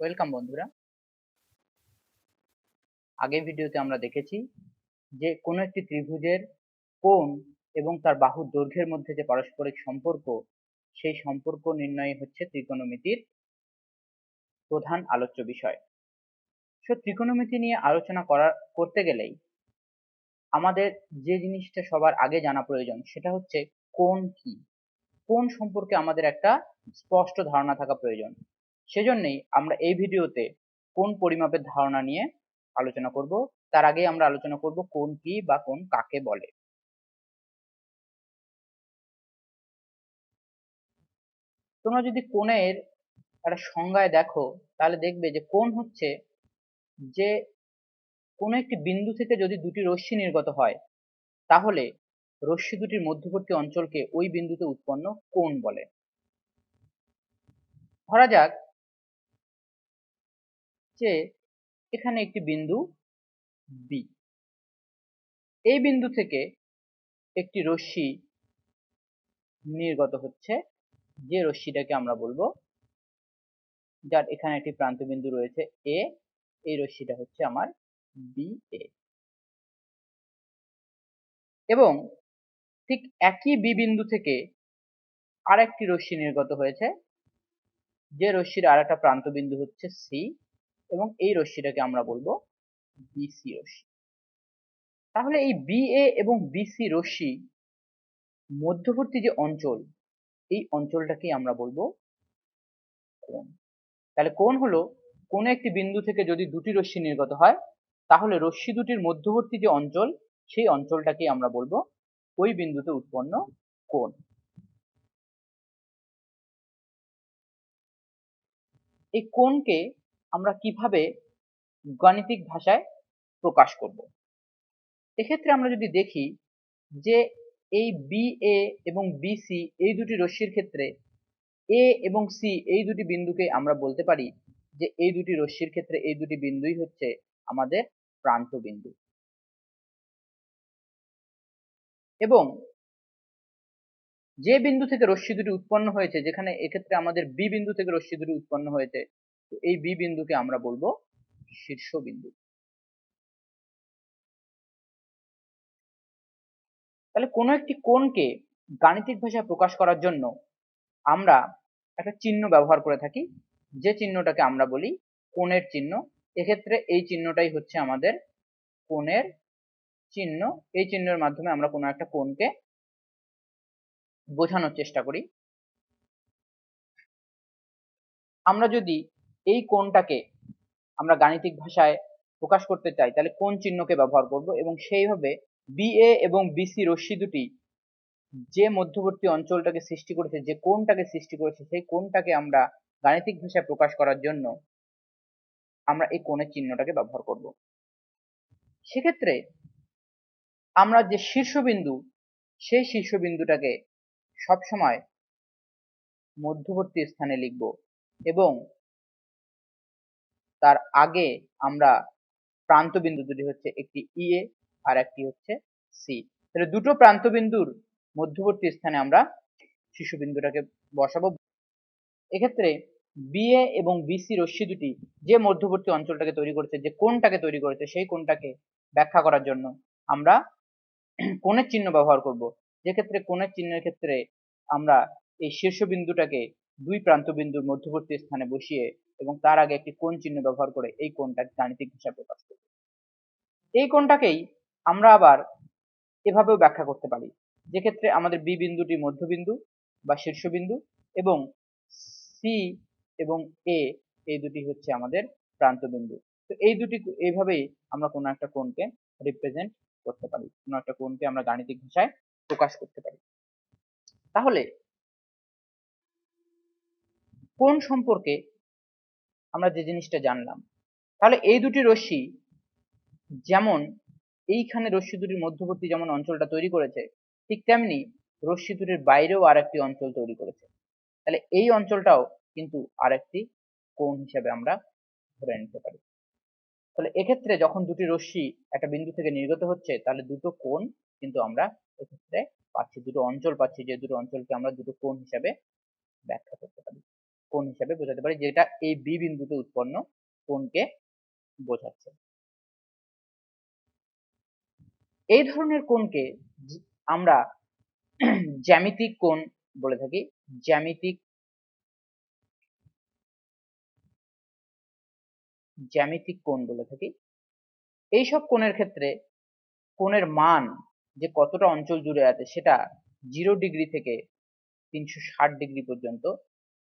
Welcome বন্ধুরা। আগের ভিডিওতে আমরা দেখেছি যে কোনো একটি ত্রিভুজের কোণ এবং তার বাহুর দৈর্ঘ্যের মধ্যে যে পারস্পরিক সম্পর্ক, সেই সম্পর্ক নির্ণয় হচ্ছে ত্রিকোণমিতির প্রধান আলোচ্য বিষয়। সো ত্রিকোণমিতি নিয়ে আলোচনা করা, করতে গেলেই আমাদের যে জিনিসটা সবার আগে জানা প্রয়োজন, সেটা হচ্ছে কোণ কি? কোণ সম্পর্কে আমাদের একটা স্পষ্ট ধারণা থাকা প্রয়োজন। সেজন্যই আমরা এই ভিডিওতে কোন পরিমাপের ধারণা নিয়ে আলোচনা করব, তার আগে আমরা আলোচনা করব কোন কি বা কোন কাকে বলে। তোমরা যদি কোণের একটা সংজ্ঞায় দেখো, তাহলে দেখবে যে কোণ হচ্ছে যে কোনো একটি বিন্দু থেকে যদি দুটি রশ্মি নির্গত হয়, তাহলে রশ্মি দুটির মধ্যবর্তী অঞ্চলকে ওই বিন্দুতে উৎপন্ন কোণ বলে। ধরা যাক যে এখানে একটি বিন্দু বি এই বিন্দু থেকে একটি রশ্মি নির্গত হচ্ছে। যে রশ্মিটাকে আমরা বলব, যার এখানে একটি প্রান্ত বিন্দু রয়েছে এ এই রশ্মিটা হচ্ছে আমার বি এ এবং ঠিক একই বি বিন্দু থেকে আরেকটি রশ্মি নির্গত হয়েছে। যে রশ্মির আর একটা প্রান্ত বিন্দু হচ্ছে সি এবং এই রশ্মিটাকে আমরা বলব বিসি রশ্মি। তাহলে এই বিএ এবং বিসি রশ্মি মধ্যবর্তী যে অঞ্চল, এই অঞ্চলটাকেই আমরা বলব কোণ। তাহলে কোণ হলো কোন একটি বিন্দু থেকে যদি দুটি রশ্মি নির্গত হয়, তাহলে রশ্মি দুটির মধ্যবর্তী যে অঞ্চল, সেই অঞ্চলটাকেই আমরা বলব ওই বিন্দুতে উৎপন্ন কোণ। এই কোণকে আমরা কীভাবে গাণিতিক ভাষায় প্রকাশ করব। এক্ষেত্রে আমরা যদি দেখি যে এই বি এ এবং বিসি এই দুটি রশ্মির ক্ষেত্রে এ এবং সি এই দুটি বিন্দুকে আমরা বলতে পারি যে এই দুটি রশ্মির ক্ষেত্রে এই দুটি বিন্দুই হচ্ছে আমাদের প্রান্ত বিন্দু। এবং যে বিন্দু থেকে রশ্মি দুটি উৎপন্ন হয়েছে, যেখানে এক্ষেত্রে আমাদের বি বিন্দু থেকে রশ্মি দুটি উৎপন্ন হয়েছে তো এই বি বিন্দুকে আমরা বলব শীর্ষ বিন্দু। তাহলে কোনো একটি কোণকে গাণিতিক ভাষায় প্রকাশ করার জন্য আমরা একটা চিহ্ন ব্যবহার করে থাকি। যে চিহ্নটাকে আমরা বলি কোণের চিহ্ন। এক্ষেত্রে এই চিহ্নটাই হচ্ছে আমাদের কোণের চিহ্ন। এই চিহ্নের মাধ্যমে আমরা কোনো একটা কোণকে বোঝানোর চেষ্টা করি। আমরা যদি এই কোণটাকে আমরা গাণিতিক ভাষায় প্রকাশ করতে চাই, তাহলে কোন চিহ্নকে ব্যবহার করব এবং সেইভাবে বিএ এবং বিসি রশ্মি দুটি যে মধ্যবর্তী অঞ্চলটাকে সৃষ্টি করেছে, যে কোণটাকে সৃষ্টি করেছে, সেই কোণটাকে আমরা গাণিতিক ভাষায় প্রকাশ করার জন্য আমরা এই কোণের চিহ্নটাকে ব্যবহার করব। সেক্ষেত্রে আমরা যে শীর্ষবিন্দু, সেই শীর্ষবিন্দুটাকে সবসময় মধ্যবর্তী স্থানে লিখব এবং তার আগে আমরা প্রান্ত বিন্দু দুটি হচ্ছে একটি ই এ আর একটি হচ্ছে সি তাহলে দুটো প্রান্ত বিন্দুর মধ্যবর্তী স্থানে আমরা শীর্ষবিন্দুটাকে বসাবো। এক্ষেত্রে বিএ এবং বিসি রশ্মি দুটি যে মধ্যবর্তী অঞ্চলটাকে তৈরি করেছে, যে কোনটাকে তৈরি করেছে, সেই কোনটাকে ব্যাখ্যা করার জন্য আমরা কোণের চিহ্ন ব্যবহার করব। যে ক্ষেত্রে কোণের চিহ্নের ক্ষেত্রে আমরা এই শীর্ষবিন্দুটাকে দুই প্রান্ত বিন্দুর মধ্যবর্তী স্থানে বসিয়ে এবং তার আগে একটি কোণ চিহ্ন ব্যবহার করে এই কোণটা গাণিতিক হিসাবে প্রকাশ করব। এই কোণটাকেই আমরা আবার এভাবেও ব্যাখ্যা করতে পারি। যে ক্ষেত্রে আমাদের বি বিন্দুটি মধ্যবিন্দু বা শীর্ষবিন্দু এবং সি এবং এ এই দুটি হচ্ছে আমাদের প্রান্ত বিন্দু তো এই দুটি এইভাবেই আমরা কোনো একটা কোণকে রিপ্রেজেন্ট করতে পারি। কোনো একটা কোণকে আমরা গাণিতিক ভাষায় প্রকাশ করতে পারি। তাহলে কোন সম্পর্কে আমরা যে জিনিসটা জানলাম। তাহলে এই দুটি রশ্মি যেমন এইখানে রশ্মি দুটির মধ্যবর্তী যেমন অঞ্চলটা তৈরি করেছে, ঠিক তেমনি রশ্মি দুটির বাইরেও আরেকটি অঞ্চল তৈরি করেছে। তাহলে এই অঞ্চলটাও কিন্তু আরেকটি কোণ হিসেবে আমরা ধরে নিতে পারি। তাহলে এক্ষেত্রে যখন দুটি রশ্মি একটা বিন্দু থেকে নির্গত হচ্ছে, তাহলে দুটো কোণ কিন্তু আমরা এক্ষেত্রে পাচ্ছি, দুটো অঞ্চল পাচ্ছি, যে দুটো অঞ্চলকে আমরা দুটো কোণ হিসাবে ব্যাখ্যা করতে পারি। কোণ হিসাবে বোঝাতে পারি, যেটা এই বি বিন্দুতে উৎপন্ন কোণকে বোঝাচ্ছে। এই ধরনের কোণকে আমরা জ্যামিতিক কোণ বলে থাকি। জ্যামিতিক জ্যামিতিক কোণ বলে থাকি। এইসব কোণের ক্ষেত্রে কোণের মান যে কতটা অঞ্চল জুড়ে আছে, সেটা জিরো ডিগ্রি থেকে তিনশো ষাট ডিগ্রি পর্যন্ত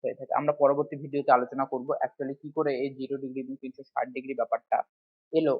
হয়ে থাকে। আমরা পরবর্তী ভিডিওতে আলোচনা করব অ্যাকচুয়ালি কি করে এই জিরো ডিগ্রি এবং তিনশো ষাট ডিগ্রি ব্যাপারটা এলো।